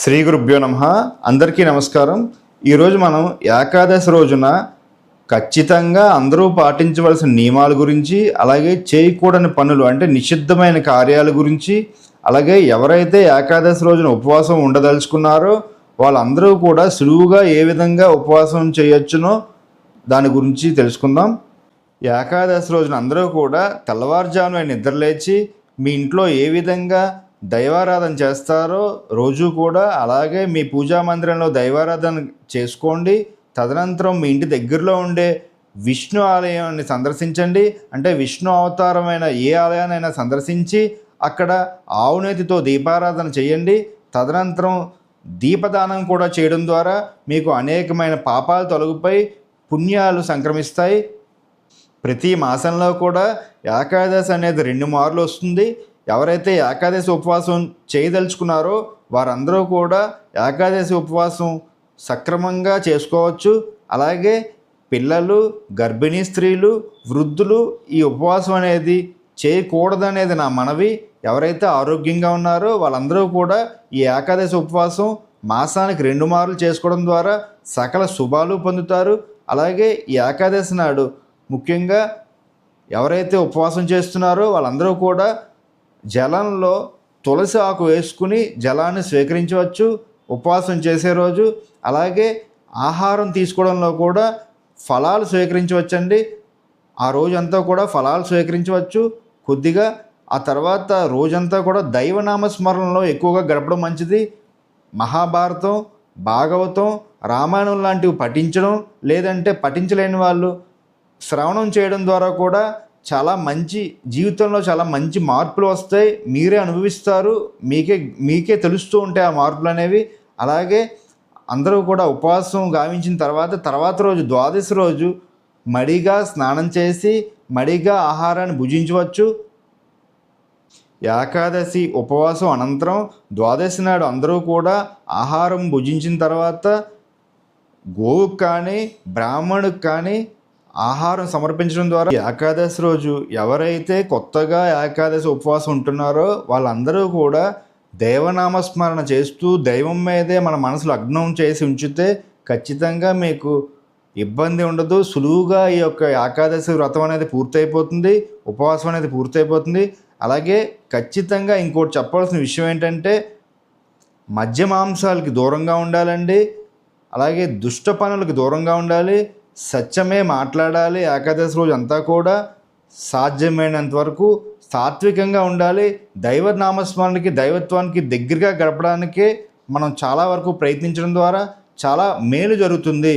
శ్రీ గురుభ్యో నమ. అందరికీ నమస్కారం. ఈరోజు మనం ఏకాదశి రోజున ఖచ్చితంగా అందరూ పాటించవలసిన నియమాల గురించి అలాగే చేయకూడని పనులు అంటే నిషిద్ధమైన కార్యాల గురించి అలాగే ఎవరైతే ఏకాదశి రోజున ఉపవాసం ఉండదలుచుకున్నారో వాళ్ళందరూ కూడా సులువుగా ఏ విధంగా ఉపవాసం చేయొచ్చునో దాని గురించి తెలుసుకుందాం. ఏకాదశి రోజున అందరూ కూడా తెల్లవారుజామున నిద్రలేచి మీ ఇంట్లో ఏ విధంగా దైవారాధన చేస్తారో రోజు కూడా అలాగే మీ పూజా మందిరంలో దైవారాధన చేసుకోండి. తదనంతరం మీ ఇంటి దగ్గరలో ఉండే విష్ణు ఆలయాన్ని సందర్శించండి. అంటే విష్ణు అవతారమైన ఏ ఆలయాన్నైనా సందర్శించి అక్కడ ఆవునేతితో దీపారాధన చేయండి. తదనంతరం దీపదానం కూడా చేయడం ద్వారా మీకు అనేకమైన పాపాలు తొలగిపోయి పుణ్యాలు సంక్రమిస్తాయి. ప్రతి మాసంలో కూడా ఏకాదశి అనేది రెండు మార్లు వస్తుంది. ఎవరైతే ఏకాదశి ఉపవాసం చేయదలుచుకున్నారో వారందరూ కూడా ఏకాదశి ఉపవాసం సక్రమంగా చేసుకోవచ్చు. అలాగే పిల్లలు గర్భిణీ స్త్రీలు వృద్ధులు ఈ ఉపవాసం అనేది చేయకూడదనేది నా మనవి. ఎవరైతే ఆరోగ్యంగా ఉన్నారో వాళ్ళందరూ కూడా ఈ ఏకాదశి ఉపవాసం మాసానికి రెండు మార్లు చేసుకోవడం ద్వారా సకల శుభాలు పొందుతారు. అలాగే ఈ ఏకాదశి నాడు ముఖ్యంగా ఎవరైతే ఉపవాసం చేస్తున్నారో వాళ్ళందరూ కూడా జలంలో తులసి ఆకు వేసుకుని జలాన్ని స్వీకరించవచ్చు ఉపవాసం చేసే రోజు. అలాగే ఆహారం తీసుకోవడంలో కూడా ఫలాలు స్వీకరించవచ్చండి. ఆ రోజంతా కూడా ఫలాలు స్వీకరించవచ్చు. కొద్దిగా ఆ తర్వాత రోజంతా కూడా దైవనామ స్మరణలో ఎక్కువగా గడపడం మంచిది. మహాభారతం భాగవతం రామాయణం లాంటివి పఠించడం లేదంటే పఠించలేని వాళ్ళు శ్రవణం చేయడం ద్వారా కూడా చాలా మంచి జీవితంలో చాలా మంచి మార్పులు వస్తాయి. మీరే అనుభవిస్తారు. మీకే మీకే తెలుస్తూ ఉంటాయి ఆ మార్పులు అనేవి. అలాగే అందరూ కూడా ఉపవాసం గావించిన తర్వాత తర్వాత రోజు ద్వాదశి రోజు మడిగా స్నానం చేసి మడిగా ఆహారాన్ని భుజించవచ్చు. ఏకాదశి ఉపవాసం అనంతరం ద్వాదశి నాడు అందరూ కూడా ఆహారం భుజించిన తర్వాత గోవుకు కానీ బ్రాహ్మణుకు కానీ ఆహారం సమర్పించడం ద్వారా ఏకాదశి రోజు ఎవరైతే కొత్తగా ఏకాదశి ఉపవాసం ఉంటున్నారో వాళ్ళందరూ కూడా దేవనామస్మరణ చేస్తూ దైవం మీదే మన మనసులో అగ్నం చేసి ఉంచితే ఖచ్చితంగా మీకు ఇబ్బంది ఉండదు. సులువుగా ఈ యొక్క ఏకాదశి వ్రతం అనేది పూర్తయిపోతుంది. ఉపవాసం అనేది పూర్తయిపోతుంది. అలాగే ఖచ్చితంగా ఇంకోటి చెప్పాల్సిన విషయం ఏంటంటే మద్య మాంసాలకి దూరంగా ఉండాలండి. అలాగే దుష్ట పనులకు దూరంగా ఉండాలి. సత్యమే మాట్లాడాలి ఏకాదశి రోజు అంతా కూడా సాధ్యమైనంత వరకు సాత్వికంగా ఉండాలి. దైవ నామస్మరణకి దైవత్వానికి దగ్గరగా గడపడానికే మనం చాలా వరకు ప్రయత్నించడం ద్వారా చాలా మేలు జరుగుతుంది.